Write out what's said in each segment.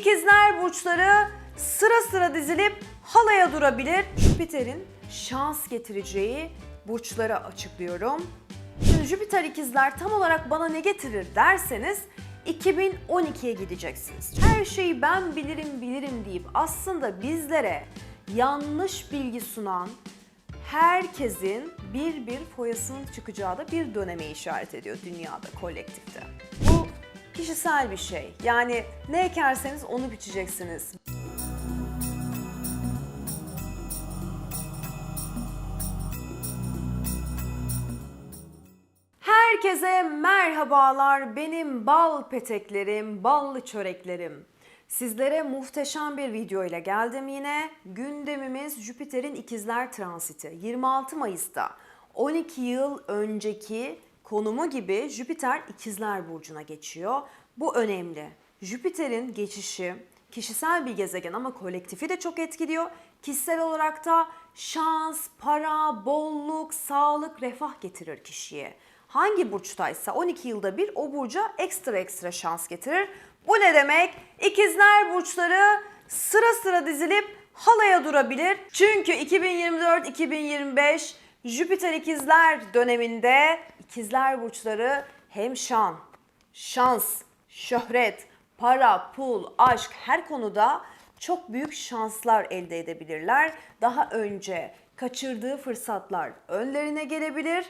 İkizler burçları sıra sıra dizilip halaya durabilir. Jüpiter'in şans getireceği burçları açıklıyorum. Şimdi Jüpiter ikizler tam olarak bana ne getirir derseniz 2012'ye gideceksiniz. Her şeyi ben bilirim bilirim deyip aslında bizlere yanlış bilgi sunan herkesin bir bir foyasının çıkacağı da bir döneme işaret ediyor dünyada, kolektifte. Bu kişisel bir şey. Yani ne ekerseniz onu biçeceksiniz. Herkese merhabalar. Benim bal peteklerim, ballı çöreklerim. Sizlere muhteşem bir video ile geldim yine. Gündemimiz Jüpiter'in ikizler transiti. 26 Mayıs'ta 12 yıl önceki konumu gibi Jüpiter ikizler burcuna geçiyor. Bu önemli. Jüpiter'in geçişi kişisel bir gezegen ama kolektifi de çok etkiliyor. Kişisel olarak da şans, para, bolluk, sağlık, refah getirir kişiye. Hangi burçtaysa 12 yılda bir o burca ekstra ekstra şans getirir. Bu ne demek? İkizler burçları sıra sıra dizilip halaya durabilir. Çünkü 2024-2025 Jüpiter ikizler döneminde ikizler burçları hem şan, şans, şöhret, para, pul, aşk her konuda çok büyük şanslar elde edebilirler. Daha önce kaçırdığı fırsatlar önlerine gelebilir.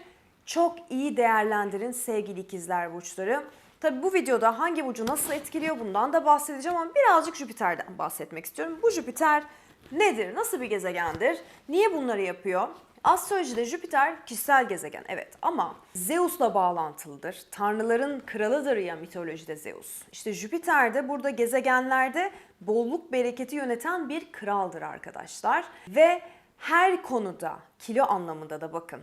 Çok iyi değerlendirin sevgili ikizler burçları. Tabi bu videoda hangi burcu nasıl etkiliyor bundan da bahsedeceğim ama birazcık Jüpiter'den bahsetmek istiyorum. Bu Jüpiter nedir? Nasıl bir gezegendir? Niye bunları yapıyor? Astrolojide Jüpiter kişisel gezegen evet ama Zeus'la bağlantılıdır. Tanrıların kralıdır ya mitolojide Zeus. İşte Jüpiter de burada gezegenlerde bolluk bereketi yöneten bir kraldır arkadaşlar. Ve her konuda kilo anlamında da bakın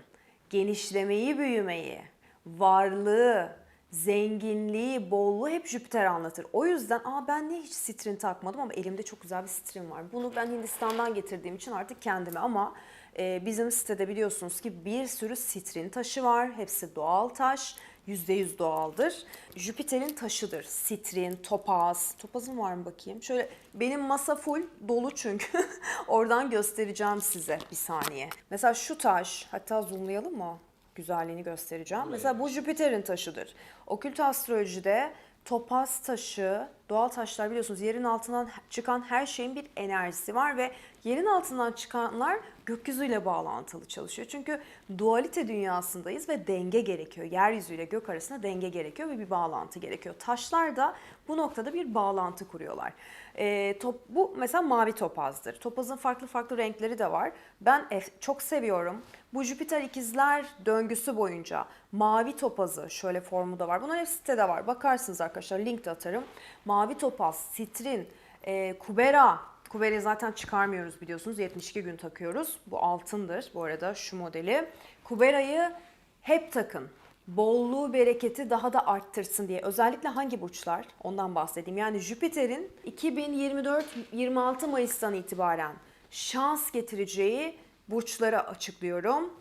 genişlemeyi, büyümeyi, varlığı, zenginliği, bolluğu hep Jüpiter anlatır. O yüzden aa ben niye hiç sitrin takmadım ama elimde çok güzel bir sitrin var. Bunu ben Hindistan'dan getirdiğim için artık kendime ama e, bizim sitede biliyorsunuz ki bir sürü sitrin taşı var. Hepsi doğal taş. %100 doğaldır. Jüpiter'in taşıdır. Sitrin, topaz. Topazım var mı bakayım? Şöyle benim masa full dolu çünkü. Oradan göstereceğim size bir saniye. Mesela şu taş, hatta zoomlayalım mı? Güzelliğini göstereceğim. Mesela bu Jüpiter'in taşıdır. Okült astrolojide topaz taşı, doğal taşlar biliyorsunuz yerin altından çıkan her şeyin bir enerjisi var ve yerin altından çıkanlar gökyüzüyle bağlantılı çalışıyor. Çünkü dualite dünyasındayız ve denge gerekiyor. Yeryüzüyle gök arasında denge gerekiyor ve bir bağlantı gerekiyor. Taşlar da bu noktada bir bağlantı kuruyorlar. E, top, bu mesela mavi topazdır. Topazın farklı farklı renkleri de var. Ben ef- çok seviyorum. Bu Jüpiter ikizler döngüsü boyunca mavi topazı şöyle formu da var. Bunlar hep sitede var. Bakarsınız arkadaşlar link de atarım. Mavi topaz, sitrin, e, kubera. Kubera'yı zaten çıkarmıyoruz biliyorsunuz. 72 gün takıyoruz. Bu altındır bu arada şu modeli. Kubera'yı hep takın. Bolluğu, bereketi daha da arttırsın diye. Özellikle hangi burçlar? Ondan bahsedeyim. Yani Jüpiter'in 2024-26 Mayıs'tan itibaren şans getireceği burçları açıklıyorum.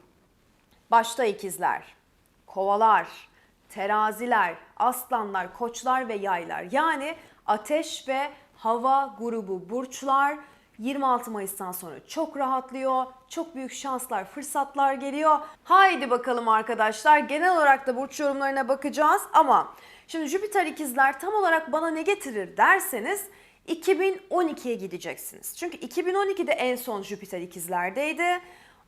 Başta ikizler, kovalar, teraziler, aslanlar, koçlar ve yaylar. Yani ateş ve hava grubu burçlar 26 Mayıs'tan sonra çok rahatlıyor. Çok büyük şanslar, fırsatlar geliyor. Haydi bakalım arkadaşlar. Genel olarak da burç yorumlarına bakacağız ama şimdi Jüpiter ikizler tam olarak bana ne getirir derseniz 2012'ye gideceksiniz. Çünkü 2012'de en son Jüpiter ikizlerdeydi.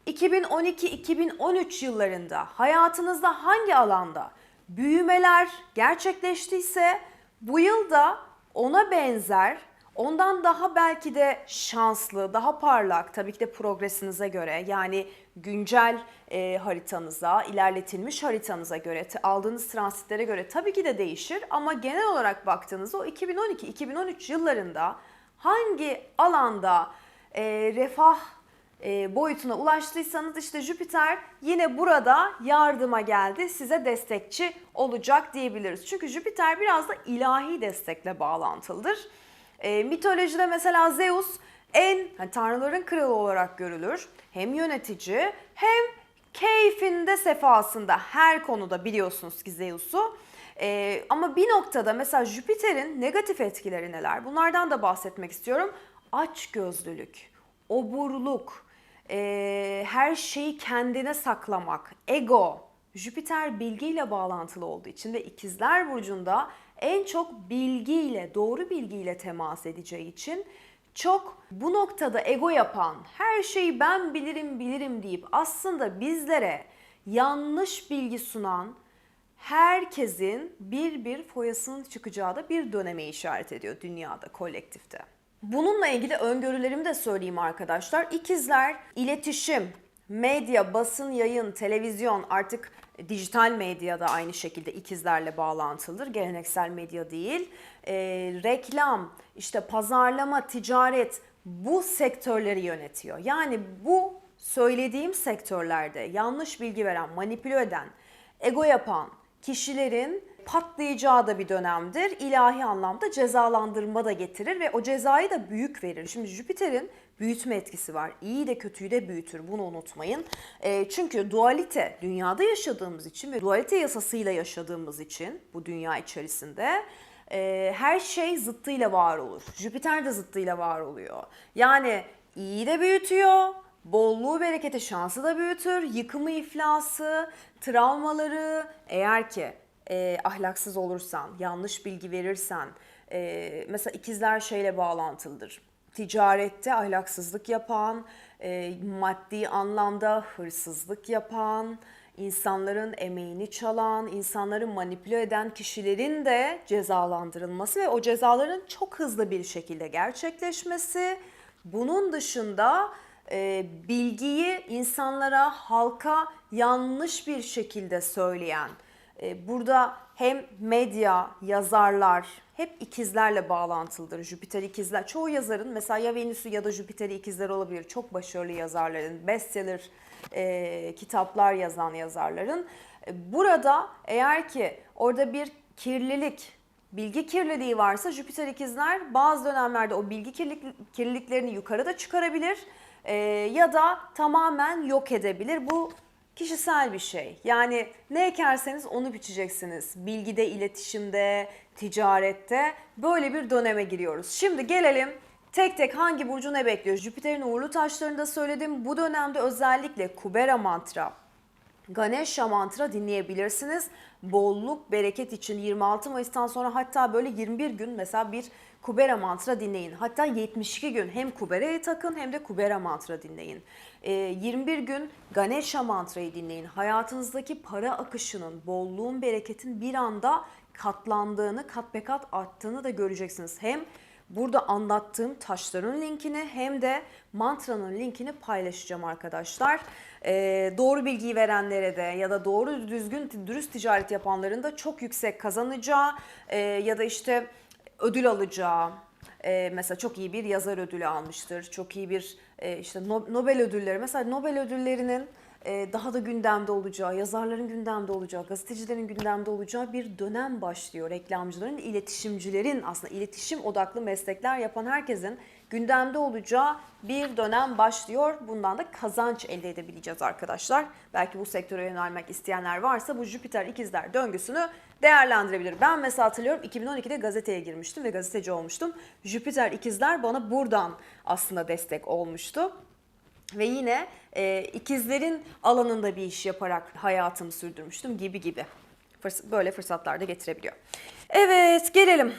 2012-2013 yıllarında hayatınızda hangi alanda büyümeler gerçekleştiyse bu yıl da ona benzer, ondan daha belki de şanslı, daha parlak tabii ki de progresinize göre yani güncel e, haritanıza, ilerletilmiş haritanıza göre, aldığınız transitlere göre tabii ki de değişir ama genel olarak baktığınızda o 2012-2013 yıllarında hangi alanda e, refah boyutuna ulaştıysanız işte Jüpiter yine burada yardıma geldi. Size destekçi olacak diyebiliriz. Çünkü Jüpiter biraz da ilahi destekle bağlantılıdır. E, mitolojide mesela Zeus en hani tanrıların kralı olarak görülür. Hem yönetici hem keyfinde sefasında her konuda biliyorsunuz ki Zeus'u. Ee, ama bir noktada mesela Jüpiter'in negatif etkileri neler? Bunlardan da bahsetmek istiyorum. Açgözlülük, oburluk, ee, her şeyi kendine saklamak, ego. Jüpiter bilgiyle bağlantılı olduğu için ve ikizler burcunda en çok bilgiyle, doğru bilgiyle temas edeceği için çok bu noktada ego yapan, her şeyi ben bilirim bilirim deyip aslında bizlere yanlış bilgi sunan herkesin bir bir foyasının çıkacağı da bir döneme işaret ediyor dünyada, kolektifte. Bununla ilgili öngörülerimi de söyleyeyim arkadaşlar. İkizler iletişim, medya, basın, yayın, televizyon artık dijital medya da aynı şekilde ikizlerle bağlantılıdır. Geleneksel medya değil. Ee, reklam, işte pazarlama, ticaret bu sektörleri yönetiyor. Yani bu söylediğim sektörlerde yanlış bilgi veren, manipüle eden, ego yapan kişilerin patlayacağı da bir dönemdir. İlahi anlamda cezalandırma da getirir ve o cezayı da büyük verir. Şimdi Jüpiter'in büyütme etkisi var. İyi de kötüyü de büyütür. Bunu unutmayın. E, çünkü dualite dünyada yaşadığımız için ve dualite yasasıyla yaşadığımız için bu dünya içerisinde e, her şey zıttıyla var olur. Jüpiter de zıttıyla var oluyor. Yani iyi de büyütüyor, bolluğu, bereketi, şansı da büyütür. Yıkımı, iflası, travmaları eğer ki e, ahlaksız olursan, yanlış bilgi verirsen, e, mesela ikizler şeyle bağlantılıdır. Ticarette ahlaksızlık yapan, e, maddi anlamda hırsızlık yapan, insanların emeğini çalan, insanları manipüle eden kişilerin de cezalandırılması ve o cezaların çok hızlı bir şekilde gerçekleşmesi. Bunun dışında e, bilgiyi insanlara, halka yanlış bir şekilde söyleyen, burada hem medya, yazarlar hep ikizlerle bağlantılıdır. Jüpiter ikizler. Çoğu yazarın mesela ya Venüs'ü ya da Jüpiter'i ikizler olabilir. Çok başarılı yazarların, bestseller e, kitaplar yazan yazarların. E, burada eğer ki orada bir kirlilik, bilgi kirliliği varsa Jüpiter ikizler bazı dönemlerde o bilgi kirlilik, kirliliklerini yukarıda çıkarabilir e, ya da tamamen yok edebilir. Bu kişisel bir şey. Yani ne ekerseniz onu biçeceksiniz. Bilgide, iletişimde, ticarette böyle bir döneme giriyoruz. Şimdi gelelim tek tek hangi burcu ne bekliyor? Jüpiter'in uğurlu taşlarını da söyledim. Bu dönemde özellikle Kubera mantra, Ganesha mantra dinleyebilirsiniz. Bolluk, bereket için 26 Mayıs'tan sonra hatta böyle 21 gün mesela bir Kubera mantra dinleyin. Hatta 72 gün hem Kubera'yı takın hem de Kubera mantra dinleyin. Ee, 21 gün Ganesha mantrayı dinleyin. Hayatınızdaki para akışının, bolluğun, bereketin bir anda katlandığını, kat be kat arttığını da göreceksiniz. Hem burada anlattığım taşların linkini hem de mantranın linkini paylaşacağım arkadaşlar. Ee, doğru bilgiyi verenlere de ya da doğru düzgün dürüst ticaret yapanların da çok yüksek kazanacağı e, ya da işte ödül alacağı e, mesela çok iyi bir yazar ödülü almıştır. Çok iyi bir e, işte No- Nobel ödülleri mesela Nobel ödüllerinin e, daha da gündemde olacağı, yazarların gündemde olacağı, gazetecilerin gündemde olacağı bir dönem başlıyor. Reklamcıların, iletişimcilerin aslında iletişim odaklı meslekler yapan herkesin gündemde olacağı bir dönem başlıyor. Bundan da kazanç elde edebileceğiz arkadaşlar. Belki bu sektöre yönelmek isteyenler varsa bu Jüpiter ikizler döngüsünü değerlendirebilir. Ben mesela hatırlıyorum 2012'de gazeteye girmiştim ve gazeteci olmuştum. Jüpiter ikizler bana buradan aslında destek olmuştu. Ve yine e, ikizlerin alanında bir iş yaparak hayatımı sürdürmüştüm gibi gibi. Böyle fırsatlar da getirebiliyor. Evet gelelim.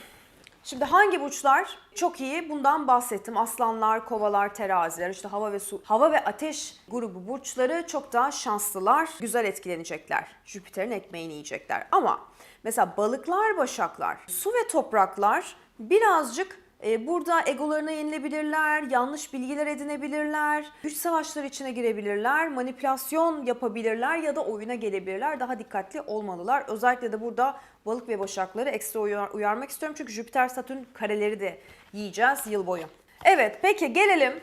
Şimdi hangi burçlar çok iyi bundan bahsettim. Aslanlar, kovalar, teraziler, işte hava ve su, hava ve ateş grubu burçları çok daha şanslılar, güzel etkilenecekler. Jüpiter'in ekmeğini yiyecekler. Ama mesela balıklar, başaklar, su ve topraklar birazcık burada egolarına yenilebilirler, yanlış bilgiler edinebilirler, güç savaşları içine girebilirler, manipülasyon yapabilirler ya da oyuna gelebilirler. Daha dikkatli olmalılar. Özellikle de burada balık ve başakları ekstra uyar- uyarmak istiyorum. Çünkü Jüpiter Satürn kareleri de yiyeceğiz yıl boyu. Evet peki gelelim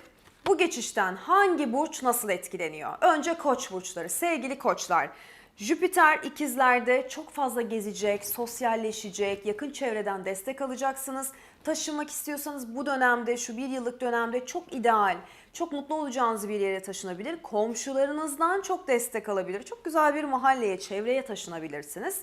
bu geçişten hangi burç nasıl etkileniyor? Önce koç burçları. Sevgili koçlar. Jüpiter ikizlerde çok fazla gezecek, sosyalleşecek, yakın çevreden destek alacaksınız. Taşınmak istiyorsanız bu dönemde, şu bir yıllık dönemde çok ideal, çok mutlu olacağınız bir yere taşınabilir. Komşularınızdan çok destek alabilir. Çok güzel bir mahalleye, çevreye taşınabilirsiniz.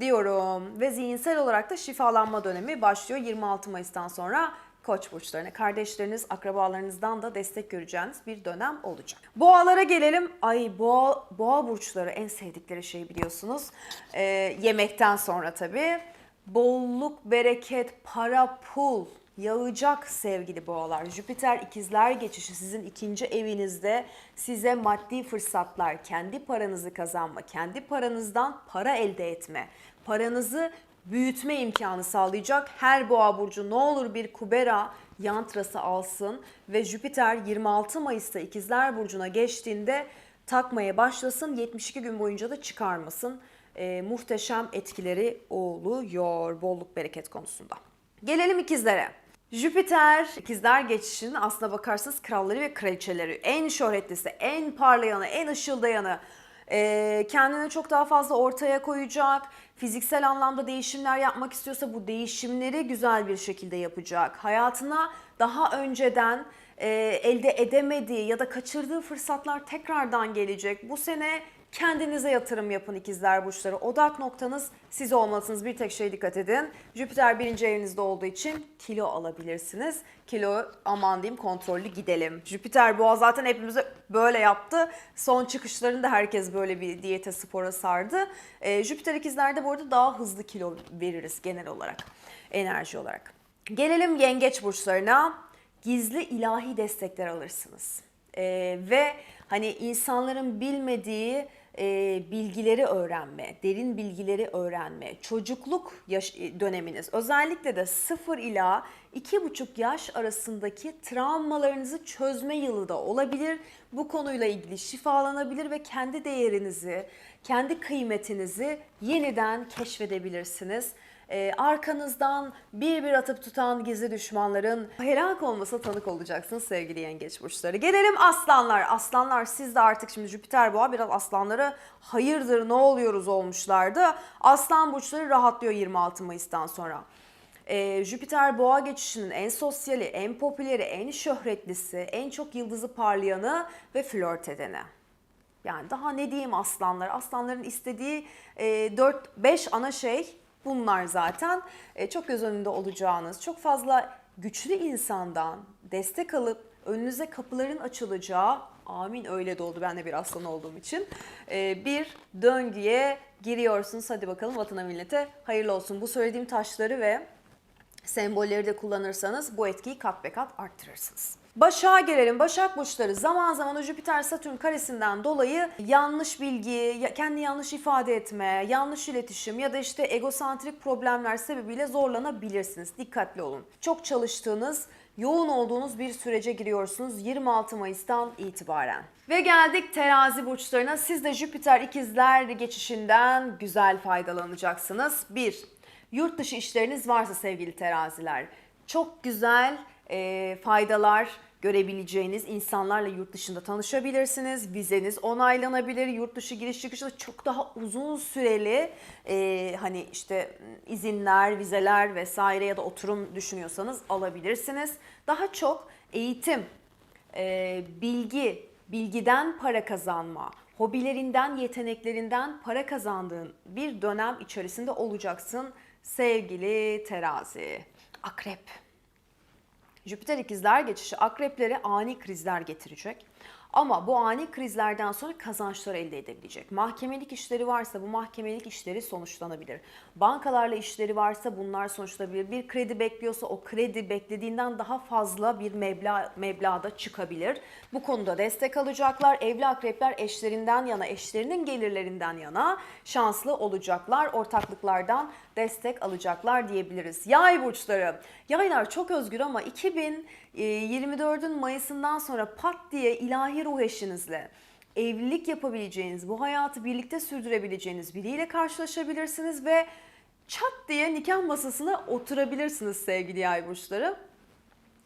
diyorum. Ve zihinsel olarak da şifalanma dönemi başlıyor 26 Mayıs'tan sonra Koç burçlarına. Kardeşleriniz, akrabalarınızdan da destek göreceğiniz bir dönem olacak. Boğalara gelelim. Ay boğa, boğa burçları en sevdikleri şey biliyorsunuz. Ee, yemekten sonra tabii. Bolluk, bereket, para, pul yağacak sevgili boğalar. Jüpiter ikizler geçişi sizin ikinci evinizde size maddi fırsatlar, kendi paranızı kazanma, kendi paranızdan para elde etme, paranızı büyütme imkanı sağlayacak. Her boğa burcu ne olur bir kubera yantrası alsın ve Jüpiter 26 Mayıs'ta ikizler burcuna geçtiğinde takmaya başlasın. 72 gün boyunca da çıkarmasın. Ee, muhteşem etkileri oluyor bolluk bereket konusunda. Gelelim ikizlere. Jüpiter ikizler geçişinin aslına bakarsanız kralları ve kraliçeleri en şöhretlisi, en parlayanı, en ışıldayanı, e, kendini çok daha fazla ortaya koyacak, fiziksel anlamda değişimler yapmak istiyorsa bu değişimleri güzel bir şekilde yapacak. Hayatına daha önceden e, elde edemediği ya da kaçırdığı fırsatlar tekrardan gelecek. Bu sene kendinize yatırım yapın ikizler burçları. Odak noktanız siz olmalısınız. Bir tek şeye dikkat edin. Jüpiter birinci evinizde olduğu için kilo alabilirsiniz. Kilo aman diyeyim kontrollü gidelim. Jüpiter boğa zaten hepimize böyle yaptı. Son çıkışlarında herkes böyle bir diyete spora sardı. Ee, Jüpiter ikizlerde bu arada daha hızlı kilo veririz genel olarak. Enerji olarak. Gelelim yengeç burçlarına. Gizli ilahi destekler alırsınız. Ee, ve hani insanların bilmediği e, bilgileri öğrenme, derin bilgileri öğrenme, çocukluk yaş- döneminiz özellikle de 0 ila 2,5 yaş arasındaki travmalarınızı çözme yılı da olabilir. Bu konuyla ilgili şifalanabilir ve kendi değerinizi, kendi kıymetinizi yeniden keşfedebilirsiniz. Ee, arkanızdan bir bir atıp tutan gizli düşmanların helak olmasına tanık olacaksınız sevgili yengeç burçları. Gelelim aslanlar. Aslanlar siz de artık şimdi Jüpiter boğa biraz aslanları hayırdır ne oluyoruz olmuşlardı. Aslan burçları rahatlıyor 26 Mayıs'tan sonra. Ee, Jüpiter boğa geçişinin en sosyali, en popüleri, en şöhretlisi, en çok yıldızı parlayanı ve flört edeni. Yani daha ne diyeyim aslanlar? Aslanların istediği e, 4-5 ana şey bunlar zaten. E, çok göz önünde olacağınız, çok fazla güçlü insandan destek alıp önünüze kapıların açılacağı, amin öyle de oldu ben de bir aslan olduğum için, e, bir döngüye giriyorsunuz. Hadi bakalım vatana millete hayırlı olsun. Bu söylediğim taşları ve sembolleri de kullanırsanız bu etkiyi kat be kat arttırırsınız. Başak'a gelelim. Başak burçları zaman zaman o Jüpiter Satürn karesinden dolayı yanlış bilgi, kendi yanlış ifade etme, yanlış iletişim ya da işte egosantrik problemler sebebiyle zorlanabilirsiniz. Dikkatli olun. Çok çalıştığınız, yoğun olduğunuz bir sürece giriyorsunuz 26 Mayıs'tan itibaren. Ve geldik terazi burçlarına. Siz de Jüpiter ikizler geçişinden güzel faydalanacaksınız. 1. Yurt dışı işleriniz varsa sevgili teraziler çok güzel e, faydalar görebileceğiniz insanlarla yurt dışında tanışabilirsiniz. Vizeniz onaylanabilir. Yurt dışı giriş çıkışta çok daha uzun süreli e, hani işte izinler, vizeler vesaire ya da oturum düşünüyorsanız alabilirsiniz. Daha çok eğitim, e, bilgi, bilgiden para kazanma, hobilerinden, yeteneklerinden para kazandığın bir dönem içerisinde olacaksın sevgili terazi. Akrep. Jüpiter ikizler geçişi akreplere ani krizler getirecek. Ama bu ani krizlerden sonra kazançlar elde edebilecek. Mahkemelik işleri varsa bu mahkemelik işleri sonuçlanabilir. Bankalarla işleri varsa bunlar sonuçlanabilir. Bir kredi bekliyorsa o kredi beklediğinden daha fazla bir meblağ, meblağda çıkabilir. Bu konuda destek alacaklar. Evli akrepler eşlerinden yana, eşlerinin gelirlerinden yana şanslı olacaklar. Ortaklıklardan destek alacaklar diyebiliriz. Yay burçları. Yaylar çok özgür ama 2024'ün Mayıs'ından sonra pat diye ilahi ruh eşinizle evlilik yapabileceğiniz, bu hayatı birlikte sürdürebileceğiniz biriyle karşılaşabilirsiniz ve çat diye nikah masasına oturabilirsiniz sevgili yay burçları.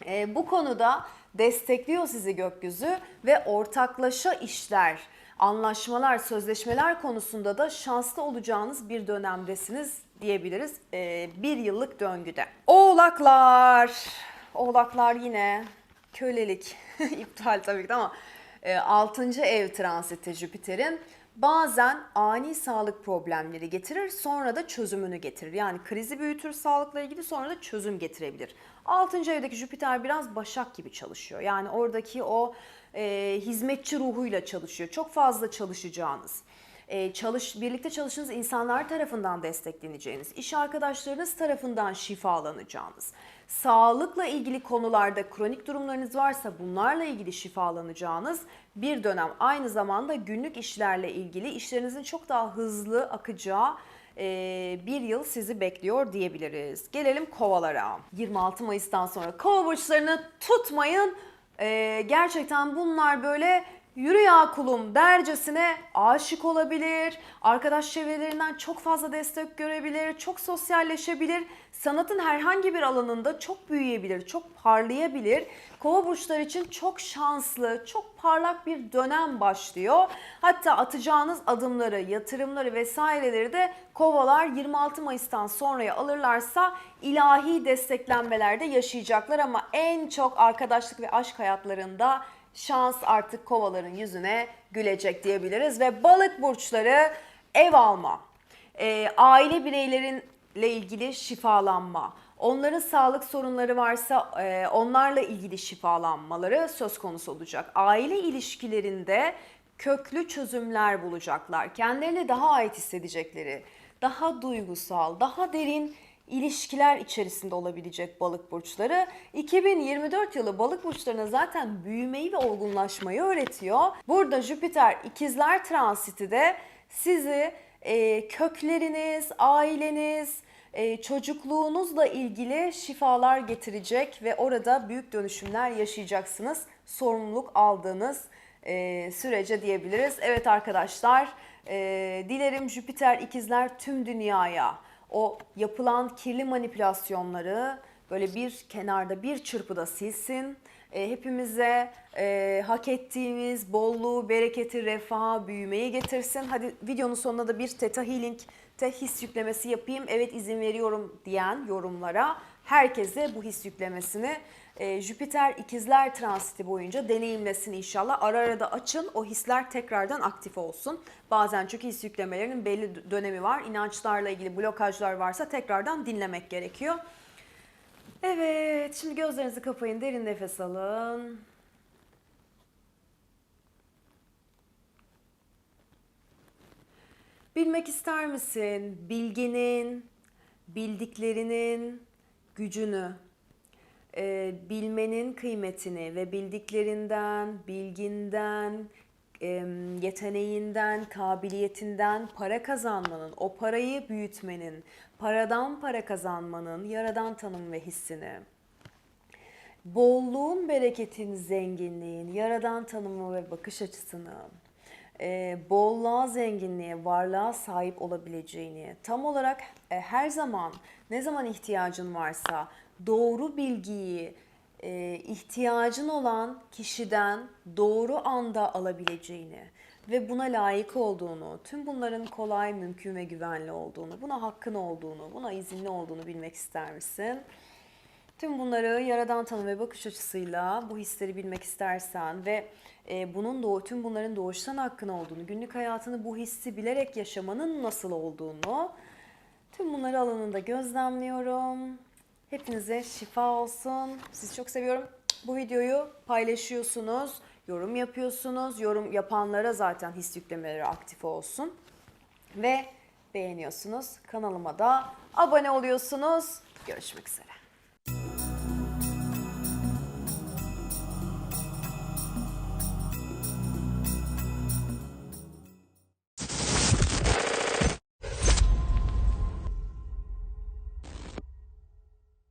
E, bu konuda destekliyor sizi gökyüzü ve ortaklaşa işler, anlaşmalar, sözleşmeler konusunda da şanslı olacağınız bir dönemdesiniz diyebiliriz e, bir yıllık döngüde. Oğlaklar, oğlaklar yine kölelik iptal tabii ki ama 6. ev transiti Jüpiter'in bazen ani sağlık problemleri getirir sonra da çözümünü getirir. Yani krizi büyütür sağlıkla ilgili sonra da çözüm getirebilir. 6. evdeki Jüpiter biraz başak gibi çalışıyor. Yani oradaki o e, hizmetçi ruhuyla çalışıyor. Çok fazla çalışacağınız e, çalış birlikte çalıştığınız insanlar tarafından destekleneceğiniz, iş arkadaşlarınız tarafından şifalanacağınız, sağlıkla ilgili konularda kronik durumlarınız varsa bunlarla ilgili şifalanacağınız bir dönem. Aynı zamanda günlük işlerle ilgili işlerinizin çok daha hızlı akacağı e, bir yıl sizi bekliyor diyebiliriz. Gelelim kovalara. 26 Mayıs'tan sonra kova burçlarını tutmayın. E, gerçekten bunlar böyle Yürü ya kulum dercesine aşık olabilir, arkadaş çevrelerinden çok fazla destek görebilir, çok sosyalleşebilir, sanatın herhangi bir alanında çok büyüyebilir, çok parlayabilir. Kova burçları için çok şanslı, çok parlak bir dönem başlıyor. Hatta atacağınız adımları, yatırımları vesaireleri de kovalar 26 Mayıs'tan sonraya alırlarsa ilahi desteklenmelerde yaşayacaklar ama en çok arkadaşlık ve aşk hayatlarında şans artık kovaların yüzüne gülecek diyebiliriz. Ve balık burçları ev alma, e, aile bireylerinle ilgili şifalanma, onların sağlık sorunları varsa e, onlarla ilgili şifalanmaları söz konusu olacak. Aile ilişkilerinde köklü çözümler bulacaklar. Kendilerini daha ait hissedecekleri, daha duygusal, daha derin ilişkiler içerisinde olabilecek balık burçları. 2024 yılı balık burçlarına zaten büyümeyi ve olgunlaşmayı öğretiyor. Burada Jüpiter ikizler transiti de sizi e, kökleriniz, aileniz, e, çocukluğunuzla ilgili şifalar getirecek ve orada büyük dönüşümler yaşayacaksınız. Sorumluluk aldığınız e, sürece diyebiliriz. Evet arkadaşlar, e, dilerim Jüpiter ikizler tüm dünyaya o yapılan kirli manipülasyonları böyle bir kenarda bir çırpıda silsin. E, hepimize e, hak ettiğimiz bolluğu, bereketi, refahı, büyümeyi getirsin. Hadi videonun sonunda da bir Theta Healing te his yüklemesi yapayım. Evet izin veriyorum diyen yorumlara herkese bu his yüklemesini e, Jüpiter ikizler transiti boyunca deneyimlesin inşallah. Ara ara da açın o hisler tekrardan aktif olsun. Bazen çünkü his yüklemelerinin belli dönemi var. İnançlarla ilgili blokajlar varsa tekrardan dinlemek gerekiyor. Evet şimdi gözlerinizi kapayın derin nefes alın. Bilmek ister misin bilginin, bildiklerinin gücünü? E, bilmenin kıymetini ve bildiklerinden, bilginden, e, yeteneğinden, kabiliyetinden para kazanmanın, o parayı büyütmenin, paradan para kazanmanın yaradan tanım ve hissini, bolluğun, bereketin, zenginliğin yaradan tanımı ve bakış açısını, e, bolluğa, zenginliğe, varlığa sahip olabileceğini, tam olarak e, her zaman ne zaman ihtiyacın varsa doğru bilgiyi e, ihtiyacın olan kişiden doğru anda alabileceğini ve buna layık olduğunu, tüm bunların kolay, mümkün ve güvenli olduğunu, buna hakkın olduğunu, buna izinli olduğunu bilmek ister misin? Tüm bunları yaradan tanım ve bakış açısıyla bu hisleri bilmek istersen ve e, bunun doğu, tüm bunların doğuştan hakkın olduğunu, günlük hayatını bu hissi bilerek yaşamanın nasıl olduğunu tüm bunları alanında gözlemliyorum. Hepinize şifa olsun. Sizi çok seviyorum. Bu videoyu paylaşıyorsunuz, yorum yapıyorsunuz. Yorum yapanlara zaten his yüklemeleri aktif olsun. Ve beğeniyorsunuz. Kanalıma da abone oluyorsunuz. Görüşmek üzere.